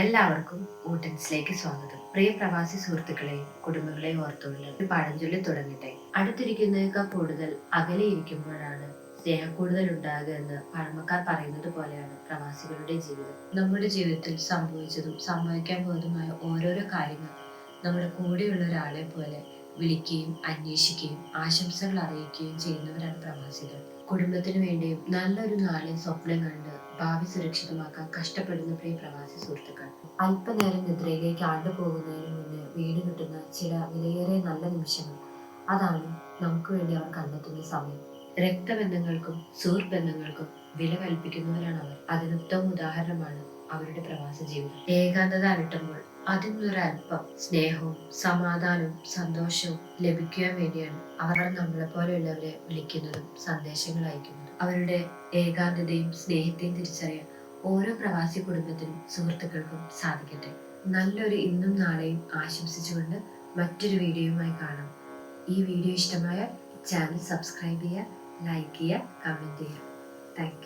എല്ലാവർക്കും ഊട്ടൻസിലേക്ക് സ്വാഗതം. പ്രിയ പ്രവാസി സുഹൃത്തുക്കളെയും കുടുംബങ്ങളെയും ഓർത്തുള്ള ഒരു പഴഞ്ചൊല്ലി തുടങ്ങട്ടെ. അടുത്തിരിക്കുന്നതിനേക്കാൾ കൂടുതൽ അകലെ ഇരിക്കുമ്പോഴാണ് സ്നേഹക്കൂടുതൽ ഉണ്ടാകുക എന്ന് പഴമക്കാർ പറയുന്നത് പോലെയാണ് പ്രവാസികളുടെ ജീവിതം. നമ്മുടെ ജീവിതത്തിൽ സംഭവിച്ചതും സംഭവിക്കാൻ പോകുന്നതുമായ ഓരോരോ കാര്യങ്ങൾ നമ്മുടെ കൂടെയുള്ള ഒരാളെ പോലെ വിളിക്കുകയും അന്വേഷിക്കുകയും ആശംസകൾ അറിയിക്കുകയും ചെയ്യുന്നവരാണ് പ്രവാസികൾ. കുടുംബത്തിനു വേണ്ടിയും നല്ലൊരു നാളെ സ്വപ്നം കണ്ട് ഭാവി സുരക്ഷിതമാക്കാൻ കഷ്ടപ്പെടുന്ന പ്രിയ പ്രവാസി സുഹൃത്തുക്കൾ. അല്പനേരം നിദ്രയിലേക്ക് ആണ്ടുപോകുന്നതിന് മുന്നേ വീട് കിട്ടുന്ന ചില വിലയേറെ നല്ല നിമിഷങ്ങൾ. അതാണ് നമുക്ക് വേണ്ടി അവർ കണ്ടെത്തുന്ന സമയം. രക്തബന്ധങ്ങൾക്കും സുഹൃബന്ധങ്ങൾക്കും വില കൽപ്പിക്കുന്നവരാണ് അവർ അതിനുത്തമ ഉദാഹരണമാണ് അവരുടെ പ്രവാസ ജീവിതം. ഏകാന്തത അലട്ടുമ്പോൾ അതിൽ നിന്നൊരല്പം സ്നേഹവും സമാധാനവും സന്തോഷവും ലഭിക്കാൻ വേണ്ടിയാണ് അവർ നമ്മളെ പോലെയുള്ളവരെ വിളിക്കുന്നതും സന്ദേശങ്ങൾ അയക്കുന്നതും. അവരുടെ ഏകാന്തതയും സ്നേഹത്തെയും തിരിച്ചറിയാൻ ഓരോ പ്രവാസി കുടുംബത്തിനും സുഹൃത്തുക്കൾക്കും സാധിക്കട്ടെ. നല്ലൊരു ഇന്നും നാളെയും ആശംസിച്ചുകൊണ്ട് മറ്റൊരു വീഡിയോയുമായി കാണാം. ഈ വീഡിയോ ഇഷ്ടമായ ചാനൽ സബ്സ്ക്രൈബ് ചെയ്യുക ലൈക്ക് ചെയ്യുക കമന്റ് ചെയ്യുക. താങ്ക്